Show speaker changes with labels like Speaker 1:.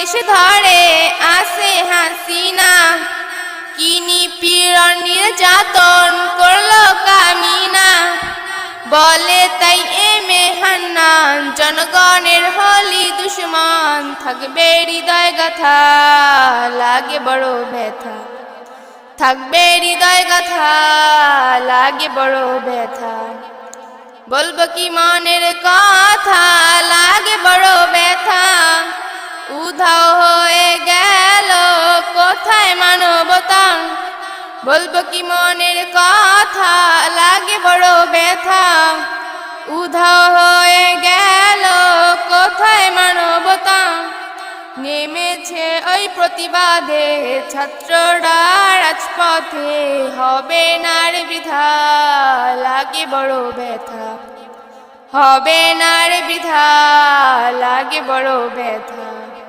Speaker 1: Police ধরে আসে হাসিনা। কিনি পীড়ন নির্যাতন করল কামিনা। বলে তাই এ মেহান্নান, জনগণের হলি দুশ্মন। থাকবে হৃদয় গাথা, লাগে বড় ব্যথা। থাকবে হৃদয় গাথা, লাগে বড় ব্যথা। বলব কি মনের কথা উধাও হয়ে গেল। কোথায় মানবতা? বলব কি মনের কথা? লাগে বড় ব্যথা। উধাও হয়ে গেল। কোথায় মানবতা? নেমেছে ওই প্রতিবাদে। ছাত্ররা রাজপথে হবে নার বৃথা লাগে বড় ব্যথা। হবে নার বৃথা লাগে বড় ব্যথা।